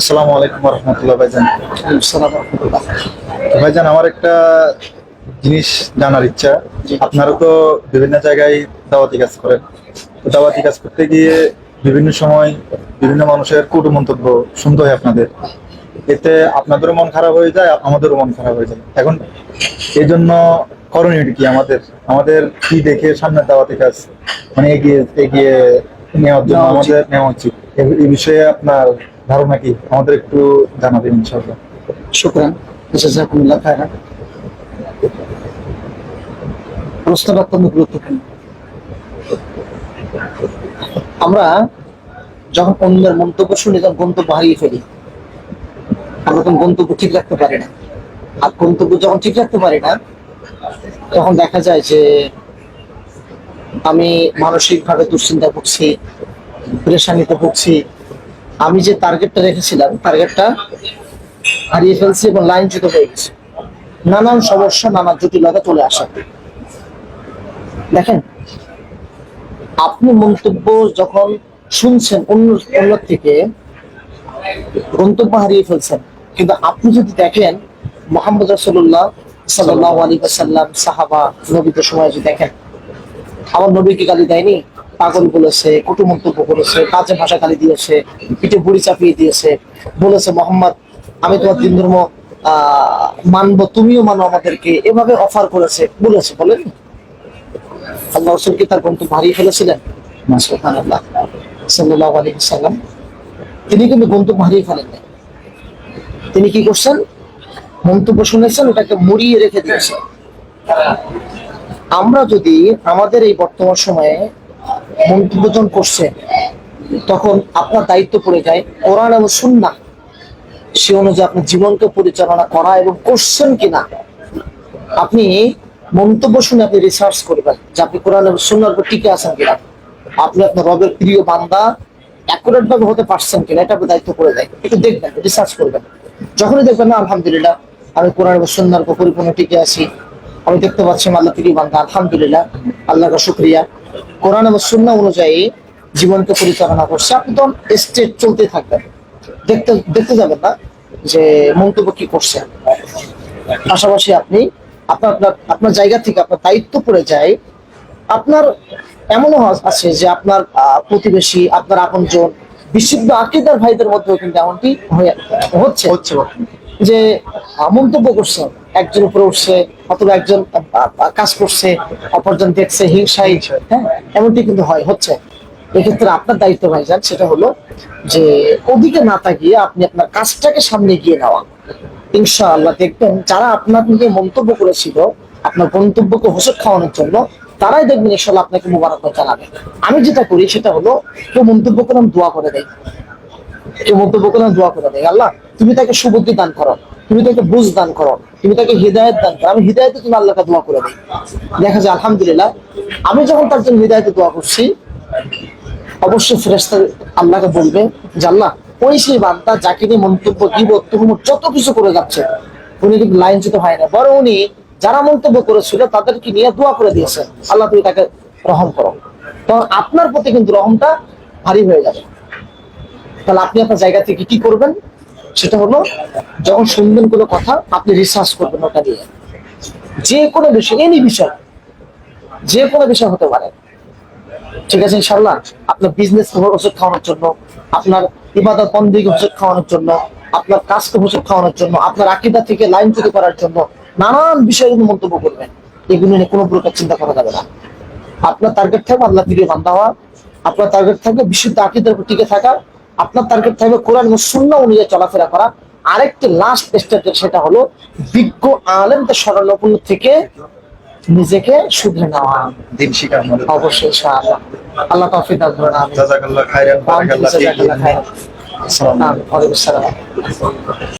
আসসালামু আলাইকুম রহমতুল্লাহ ভাইজান। ভাইজান আমার একটা জিনিস জানার ইচ্ছা। আপনারা তো বিভিন্ন জায়গায় দাওয়াতি কাজ করেন। তো দাওয়াতি কাজ করতে গিয়ে বিভিন্ন সময় বিভিন্ন মানুষের কটু মন্তব্য শুনতে হয় আপনাদের। এতে আপনাদেরও মন খারাপ হয়ে যায় আমাদেরও মন খারাপ হয়ে যায়। এখন এই জন্য করণীয় কি আমাদের? আমাদের কি দেখে সামনের দাওয়াতি কাজ মানে এগিয়ে এগিয়ে নেওয়ার জন্য আমাদের নেওয়া উচিত? এই বিষয়ে আপনার ধারণা কি? আমাদের একটু জানাবেন ইনশাআল্লাহ। শুক্রান জাজাকুমুল্লাহ অত্যন্ত গুরুত্বপূর্ণ? আমরা যখন অন্যের মন্তব্য শুনি, তখন গন্তব্য হারিয়ে ফেলি। আমরা তখন গন্তব্য ঠিক রাখতে পারি না। আর গন্তব্য যখন ঠিক রাখতে পারি না, তখন দেখা যায় যে আমি মানসিকভাবে দুশ্চিন্তা ভুগছি, পরেশানিতে ভুগছি আমি যে টার্গেটটা রেখেছিলাম টার্গেটটা হারিয়ে ফেলছি এবং লাইনচ্যুত হয়ে গেছে। নানান সমস্যা নানা জটিলতা চলে আসে। দেখেন, আপনি মন্তব্য যখন শুনছেন অন্য অন্য থেকে গন্তব্য হারিয়ে ফেলছেন। কিন্তু আপনি যদি দেখেন, মোহাম্মদ রসুল্লাহ সাল্লাহ আলী সাল্লাম সাহাবা নবীদের সময় যদি দেখেন, আমার নবীকে গালি দেয়নি? পাগল বলেছে কটু মন্তব্য করেছে কাজে ভাষা গালি দিয়েছে, পিঠে বুড়ি চাপিয়ে দিয়েছে, বলেছে, মোহাম্মদ, আমি তোমার দিন ধর্ম মানবো, তুমিও মানো আমাদেরকে। এভাবে অফার করেছে, বলেছে, বলেন? আল্লাহ তার হারিয়ে ফেলেছিলেন? তিনি কিন্তু গন্তব্য হারিয়ে ফেলেন তিনি কি করছেন? মন্তব্য শুনেছেন, ওটাকে মুড়িয়ে রেখে দিয়েছেন। আমরা যদি আমাদের এই বর্তমান সময়ে মন্তব্যজন করছে, তখন আপনার দায়িত্ব পড়ে যায় কোরআন এবং সুন্নাহ। সে অনুযায়ী আপনার জীবনকে পরিচালনা করা এবং করছেন কিনা, আপনি মন্তব্য শুনে আপনি রিসার্চ করবেন যে আপনি কোরআন এবং সুন্নার উপর টিকে আছেন কিনা। আপনি আপনার রবের প্রিয় বান্দা অ্যাকুরেট ভাবে হতে পারছেন কিনা, এটা আপনার দায়িত্ব করে দেয় একটু দেখবেন রিসার্চ করবেন যখনই দেখবেন, না, আলহামদুলিল্লাহ, আমি কোরআন এবং সুন্নার উপর পরিপূর্ণ টিকে আছি, আমি দেখতে পাচ্ছি আল্লাহ প্রিয় বান্দা, আলহামদুলিল্লাহ, আল্লাহর শুক্রিয়া। কোরআন এবং সুন্না অনুযায়ী জীবনকে পরিচালনা করছে। আপনি তখন স্টেট চলতে থাকবেন। দেখতে দেখতে যাবেন না যে মন্তব্য কি করছে পাশাপাশি আপনি আপনার আপনার আপনার জায়গা থেকে আপনার দায়িত্ব পড়ে যায়। আপনার এমনও আছে যে আপনার প্রতিবেশী আপনার আপনজন বিশুদ্ধ আকিদার ভাইদের মধ্যেও কিন্তু এমনটি হয়ে হচ্ছে। হচ্ছে যে মন্তব্য করছে একজন উপরে উঠছে, অথবা একজন কাজ করছে, অপরজন দেখছে হিংসাই হ্যাঁ? এমনটি কিন্তু হয়, হচ্ছে। এক্ষেত্রে আপনার দায়িত্ব ভাইজান, সেটা হলো যে ওদিকে না তাকিয়ে আপনি আপনার কাজটাকে সামনে গিয়ে নেওয়া। ইনশাআল্লাহ দেখবেন যারা আপনার নিয়ে মন্তব্য করেছিল, আপনার গন্তব্যকে হোসট খাওয়ানোর জন্য, তারাই দেখবেন ইনশাল্লাহ আপনাকে মুবারকবাদ জানাবে। আমি যেটা করি, সেটা হলো কেউ মন্তব্য করে দোয়া করে দেয় কেউ মন্তব্য করে দোয়া করে দেয় আল্লাহ, তুমি তাকে সুবুদ্ধি দান করো। তুমি তাকে বুঝ দান করো, তুমি তাকে হৃদায়ত দান করো। আমি হৃদায়তে তুমি আল্লাহকে দোয়া করে দিই। দেখা যায়, আলহামদুলিল্লাহ, আমি যখন তার জন্য হৃদায়তে দোয়া করছি, অবশ্যই ফেরেস্তা আল্লাহকে বলবে আল্লাহ, ওই সেই বান্দা যাকে নিয়ে মন্তব্য দিব তুমুর যত কিছু করে যাচ্ছে, উনি কিন্তু লাইনচ্যুত হয় না। বরং উনি যারা মন্তব্য করেছিল, তাদেরকে নিয়ে দোয়া করে দিয়েছেন আল্লাহ, তুমি তাকে রহম করো। তখন আপনার প্রতি কিন্তু রহমটা ভারী হয়ে যাবে। তাহলে আপনি আপনার জায়গা থেকে কি করবেন? সেটা হলো, যখন শুনবেন কোনো কথা, আপনি রিসার্চ করবেন ওটা নিয়ে। যে কোনো বিষয় এনি বিষয়, যে কোনো বিষয় হতে পারে। ঠিক আছে ইনশাল্লাহ আপনার বিজনেস ওষুধ খাওয়ানোর জন্য, আপনার ইবাদত বন্দিকে ওষুধ খাওয়ানোর জন্য, আপনার কাজকে ওষুধ খাওয়ানোর জন্য, আপনার আকিদা থেকে লাইন চুরি করার জন্য, নানান বিষয়ে কিন্তু মন্তব্য করবেন। এগুলো নিয়ে কোনো প্রকার চিন্তা করা যাবে না। আপনার টার্গেট থাকবে আল্লাহ প্রিয় বান্ধা হওয়া, আপনার টার্গেট থাকবে বিশুদ্ধ আকিদার উপর টিকে থাকা আপনার টার্গেট থাকবে কোরআন এবং শূন্য অনুযায়ী চলাফেরা করা। আরেকটি লাস্ট স্টেপ সেটা হলো বিজ্ঞ আলেমদের স্মরণ থেকে নিজেকে শুধরে নেওয়া। দিন শিকার অবশ্যই ইনশাআল্লাহ। আল্লাহ তৌফিক দান করুন আমিন। জাজাকাল্লাহ খাইরান বারাকাল্লাহ ফিক। আসসালামু আলাইকুম। ওয়া রাহমাতুল্লাহ